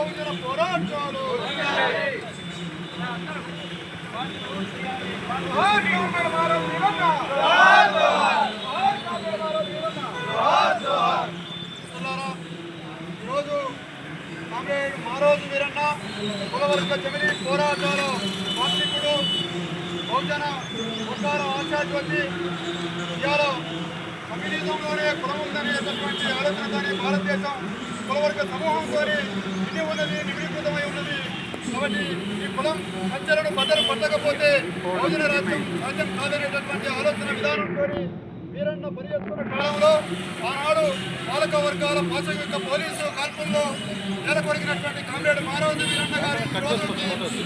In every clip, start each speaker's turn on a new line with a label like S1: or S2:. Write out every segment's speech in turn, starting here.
S1: బహుజన పోరాటాలు. ఈరోజు కామ్రేడ్ మారోజు వీరన్న కులవర్గ జమిలి పోరాటాలు వార్షికుడు బహుజన వర్గాల ఆశాజ్యోతి ఇవాళ కమ్యూనిజంలోనే కులం ఉందనేటటువంటి ఆలోచన భారతదేశం కులవర్గ సమూహంతో ఇది ఉన్నది ఉన్నది కాబట్టి ఈ కులం అంచెలను బద్దలు పట్టకపోతే భోజన రాజ్యం రాజ్యం కాదనేటటువంటి ఆలోచన విధానంతో వీరన్న పరిగెత్తున్న కాలంలో ఆనాడు పాలక వర్గాల పాశవిక పోలీసు కాల్పుల్లో నెలకొరిగినటువంటి కామ్రేడ్ మానవజీ వీరన్న గారి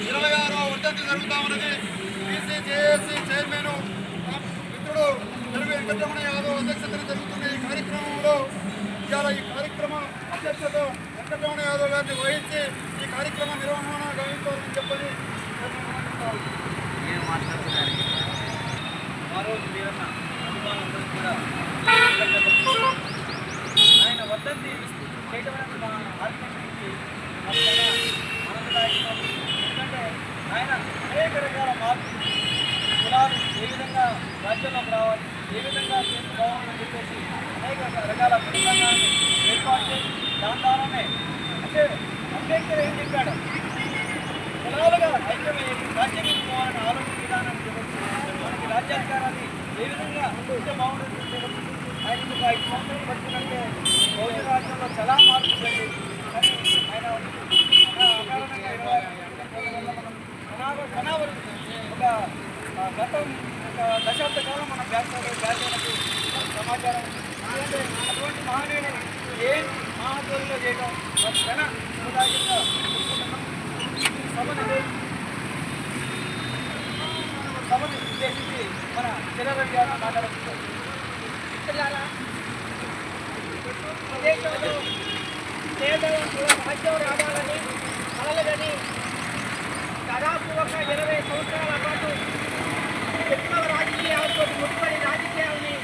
S1: ఇరవై ఆరో వర్ధంతి జరుగుతా ఉన్నది బీసీ జేఏసీ చైర్మన్ మిత్రుడు తెలుగు వెంకటరమణ యాదవ్ అధ్యక్షతన జరుగుతున్న ఈ కార్యక్రమంలో ఇవాళ ఈ కార్యక్రమ అధ్యక్షత వెంకటరమణ యాదవ్ గారిని వహించి ఈ కార్యక్రమ నిర్వహణ గమనించాలని చెప్పని
S2: ఆ రోజు వీరన్న అభిమానులందరూ కూడా ఆయన వర్ధంతి చేయడం అనేది మా ఆత్మశక్తికి ఆనందదాయకం. ఎందుకంటే ఆయన అనేక రకాల మార్పులు కులాలు ఏ విధంగా రాజ్యంలోకి రావాలి ఏ విధంగా చేస్తే బాగుందని చెప్పేసి అనేక రకాల బృందాలను ఏర్పాటు చేసి దాని ద్వారానే అంటే అంబేద్కర్ ఏం చెప్పాడు కులాలుగా ఐక్యమై రాజ్యం పోవాలని ఆలోచన విధానాన్ని చూడొచ్చు మనకి రాజ్యాధికారాన్ని ఏ విధంగా ఉంటే బాగుంటుంది ఆయన ఐదు సంవత్సరాలు భౌతిక రాజ్యంలో చాలా కానీ ఆయన అకారణంగా ఇరవై మనం అనావరణ ఒక గతం ఒక దశాబ్ద కాలం మనం బ్యాక్
S3: దేశంలో పేదలకు రాజ్యం రావాలని కలలుగని దాదాపు ఒక ఇరవై సంవత్సరాల పాటు విప్లవ రాజకీయాలతో ముడిపడి రాజకీయాలని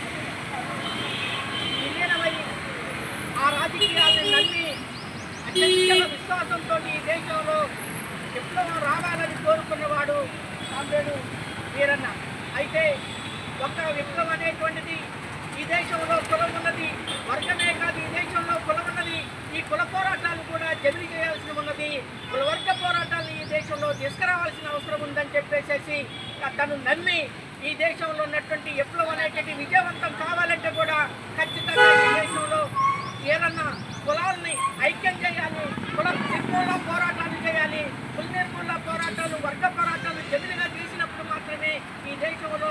S3: విలీనమై ఆ రాజకీయాల్ని నమ్మి అత్యంత విశ్వాసంతో ఈ దేశంలో విప్లవం రావాలని కోరుకున్నవాడు కామ్రేడు వీరన్న. అయితే ఒక విప్లవం అనేటువంటిది ఈ దేశంలో కులం ఉన్నది. వర్గమే కాదు ఈ దేశంలో కులం ఉన్నది. ఈ కుల పోరాటాలు కూడా జమిలి చేయాల్సి ఉన్నది. కుల వర్గ పోరాటాలను ఈ దేశంలో తీసుకురావాల్సిన అవసరం ఉందని చెప్పేసేసి తను నమ్మి ఈ దేశంలో ఉన్నటువంటి విప్లవం అనేటువంటి విజయవంతం కావాలంటే కూడా ఖచ్చితంగా ఈ దేశంలో ఏదన్నా కులాలని ఐక్యం చేయాలి కుల నిర్మూలన పోరాటాలు చేయాలి కుల నిర్మూలన పోరాటాలు వర్గ పోరాటాలు జమిలిగా చేసినప్పుడు మాత్రమే ఈ దేశంలో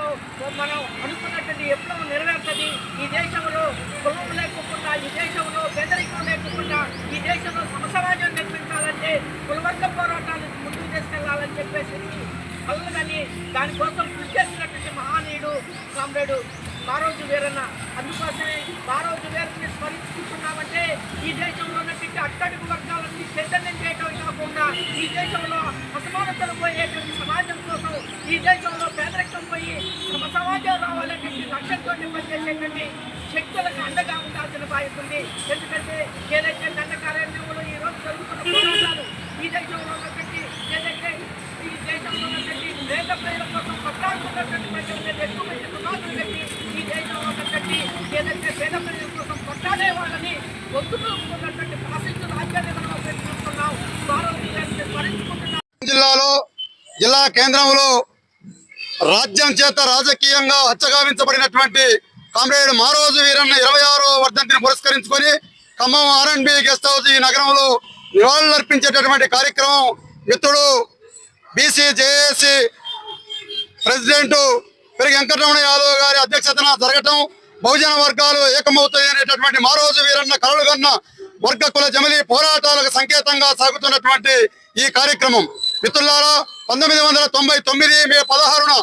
S3: మనం అనుకున్నటువంటి విప్లవం నెరవేరుతుంది ఈ దేశంలో కులం లేకుండా ఈ దేశంలో పేదరికం లేకుండా ఈ దేశంలో సమసమాజం నిర్మించాలంటే కులవర్గ పోరాటాలు ముందుకు తీసుకెళ్ళాలని చెప్పేసి కళ్ళని దానికోసం కృషి చేసినటువంటి మహానీయుడు కామ్రేడు మారోజు వీరన్న. అందుకోసమే మారోజు వీరని స్మరించుకుంటున్నామంటే ఈ దేశంలో ఉన్నటువంటి అట్టడుగు వర్గాలన్నీ చైతన్యం చేయటం కాకుండా ఈ దేశంలో అసమానతలు పోయేటువంటి సమాజం కోసం ఈ దేశంలో పేదరికం పోయి సమాజం రావాలనేటువంటి లక్ష్యంతో పనిచేసేటువంటి శక్తులకు అండగా ఉండాల్సిన బాధ్యత ఉంది ఎందుకంటే ఏదైతే దండకారణ్యంలో ఈ రోజు జరుగుతున్న పోరాటాలు ఈ దేశంలో ఉన్నటువంటి ఏదైతే ఈ దేశంలో ఉన్నటువంటి పేద ప్రజల పునాదులు పెట్టి ఈ దేశంలో ఏదైతే పేద ప్రజల కోసం వాళ్ళని ఒత్తుకున్నటువంటి
S1: జిల్లాలో జిల్లా కేంద్రంలో రాజ్యం చేత రాజకీయంగా హత్యగావించబడినటువంటి కామ్రేడ్ మారోజు వీరన్న ఇరవై ఆరో వర్ధంతిని పురస్కరించుకొని Khammam R and B guest house ఈ నగరంలో నివాళులర్పించేటటువంటి కార్యక్రమం మిత్రుడు బీసీ జేఏసీ ప్రెసిడెంట్ పెరిగి వెంకటరమణ యాదవ్ గారి అధ్యక్షతన జరగటం బహుజన వర్గాలు ఏకమవుతాయి అనేటటువంటి మారోజు వీరన్న కలలు కన్న వర్గ కుల జమిలి పోరాటాలకు సంకేతంగా సాగుతున్నటువంటి ఈ కార్యక్రమం. మిత్రులారా పంతొమ్మిది వందల తొంభై తొమ్మిది మే పదహారున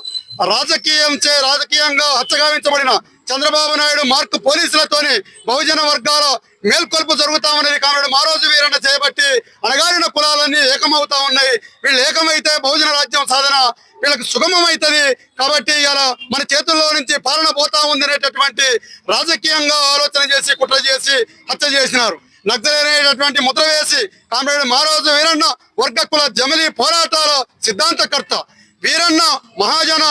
S1: రాజకీయం చే రాజకీయంగా హత్యగావించబడిన చంద్రబాబు నాయుడు మార్క్ పోలీసులతోని బహుజన వర్గాల మేల్కొల్పు జరుగుతామనేది కానుడు మారోజు వీరన్న చేయబట్టి అణగారిన కులాలన్నీ ఏకమవుతా ఉన్నాయి. వీళ్ళు ఏకమైతే బహుజన రాజ్యం సాధన వీళ్ళకి సుగమం అవుతుంది కాబట్టి ఇలా మన చేతుల్లో నుంచి పాలన పోతా ఉంది అనేటటువంటి రాజకీయంగా ఆలోచన చేసి కుట్ర చేసి హత్య చేసినారు. నక్సలైనటువంటి ముద్ర వేసి కామ్రేడ్ మారోజు వీరన్న వర్గ కుల జమిలి పోరాటాల సిద్ధాంతకర్త. వీరన్న మహాజన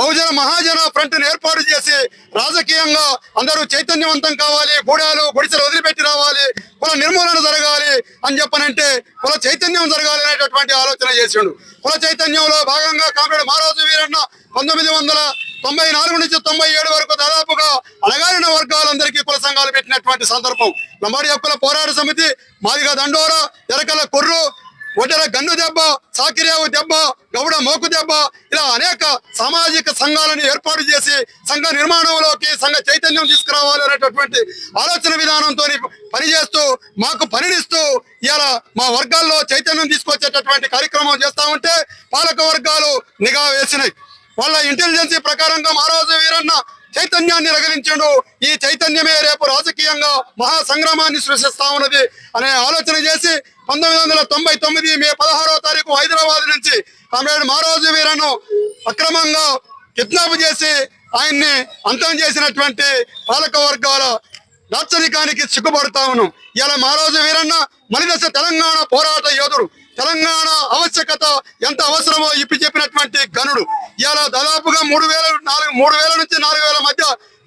S1: బహుజన మహాజన ఫ్రంట్ ఏర్పాటు చేసి రాజకీయంగా అందరూ చైతన్యవంతం కావాలి గూడాలు గుడిసెలు వదిలిపెట్టి రావాలి కుల నిర్మూలన జరగాలి అని చెప్పనంటే కుల చైతన్యం జరగాలి అనేటటువంటి ఆలోచన చేసిండు. కుల చైతన్యంలో భాగంగా కామ్రేడ్ మహారాజు వీరన్న పంతొమ్మిది వందల తొంభై నాలుగు నుంచి తొంభై ఏడు వరకు దాదాపుగా అలగారిన వర్గాలందరికీ కుల సంఘాలు పెట్టినటువంటి సందర్భం. లంబాడి హక్కుల పోరాట సమితి మాదిగా దండోర ఎరకల కొర్రు ఒడ్డెర గన్ను దెబ్బ సాకిరేవు దెబ్బ గౌడ మోకు దెబ్బ ఇలా అనేక సామాజిక సంఘాలను ఏర్పాటు చేసి సంఘ నిర్మాణంలోకి సంఘ చైతన్యం తీసుకురావాలి అనేటటువంటి ఆలోచన విధానంతో పనిచేస్తూ మాకు పనినిస్తూ ఇలా మా వర్గాల్లో చైతన్యం తీసుకొచ్చేటటువంటి కార్యక్రమం చేస్తా ఉంటే పాలక వర్గాలు నిఘా వేసినాయి. వాళ్ళ ఇంటెలిజెన్సీ ప్రకారంగా మహారాజు వీరన్న చైతన్యాన్ని రగిలించాడు. ఈ చైతన్యమే రేపు రాజకీయంగా మహా సంగ్రామాన్ని సృష్టిస్తా ఉన్నది అనే ఆలోచన చేసి పంతొమ్మిది వందల తొంభై తొమ్మిది మే పదహారవ తారీఖు హైదరాబాద్ నుంచి కామ్రేడ్ మహారాజు వీరను అక్రమంగా కిడ్నాప్ చేసి ఆయన్ని అంతం చేసినటువంటి పాలక వర్గాల దార్శనికానికి సిగ్గుపడతా ఉన్నాం. ఇలా మారోజు వీరన్న మలిదశ తెలంగాణ పోరాట యోధుడు. తెలంగాణ ఆవశ్యకత ఎంత అవసరమో ఇప్పి చెప్పినటువంటి గనుడు. ఇలా దాదాపుగా మూడు వేల నాలుగు మూడు వేల నుంచి నాలుగు వేల మధ్య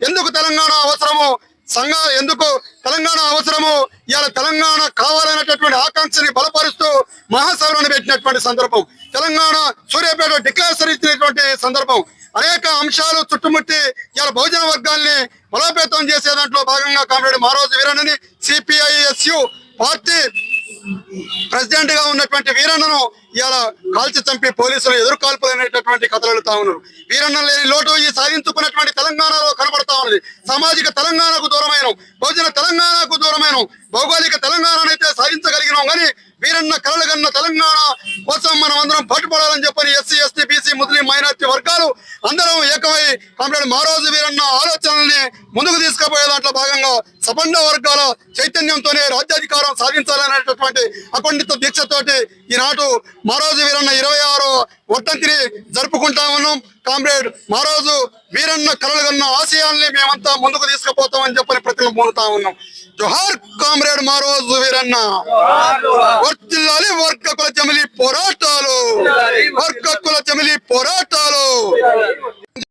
S1: ఎందుకు తెలంగాణ అవసరమో సంఘ ఎందుకు తెలంగాణ అవసరము? ఇవాళ తెలంగాణ కావాలనేటటువంటి ఆకాంక్షని బలపరుస్తూ మహాసభలను పెట్టినటువంటి సందర్భం. తెలంగాణ సూర్యాపేట డిక్లరేషన్ ఇచ్చినటువంటి సందర్భం. అనేక అంశాలు చుట్టుముట్టి ఇవాళ బహుజన వర్గాల్ని బలోపేతం చేసే దాంట్లో భాగంగా కామ్రేడ్ మారోజు వీరన్నని సిపిఐఎస్యు పార్టీ ప్రెసిడెంట్గా ఉన్నటువంటి వీరన్నను ఇవాళ కాల్చి చంపి పోలీసులు ఎదుర్కాల్పులు అనేటటువంటి కథలు వెళ్తా ఉన్నారు. వీరన్న లేని లోటు ఈ సాధించుకున్నటువంటి తెలంగాణలో కనబడతా ఉన్నది. సామాజిక తెలంగాణకు దూరమైన భోజన తెలంగాణకు దూరమైన భౌగోళిక తెలంగాణనైతే సాధించగలిగినాం కానీ వీరన్న కలలుగన్న తెలంగాణ కోసం మనం అందరం పట్టుబడాలని చెప్పని SC ST BC Muslim minority వర్గాలు అందరం ఏకమై కామ్రేడ్ మారోజు వీరన్న ఆలోచనల్ని ముందుకు తీసుకుపోయే దాంట్లో భాగంగా సపండ వర్గాల చైతన్యంతోనే రాజ్యాధికారం సాధించాలనేటటువంటి అఖండిత దీక్షతోటి ఈనాడు మారోజు వీరన్న ఇరవై ఆరో వర్ధంతిని జరుపుకుంటా ఉన్నాం కామ్రేడ్ మారోజు వీరన్న కలలు కన్న ఆశయాల్ని మేమంతా ముందుకు తీసుకుపోతామని చెప్పని ప్రతిమ పొందుతా ఉన్నాం. జోహార్ కామ్రేడ్ మారోజు వీరన్న. వర్తిల్లాలి వర్గ చెమిలి పోరాటాలు. వర్గ చెమిలి పోరాటాలు.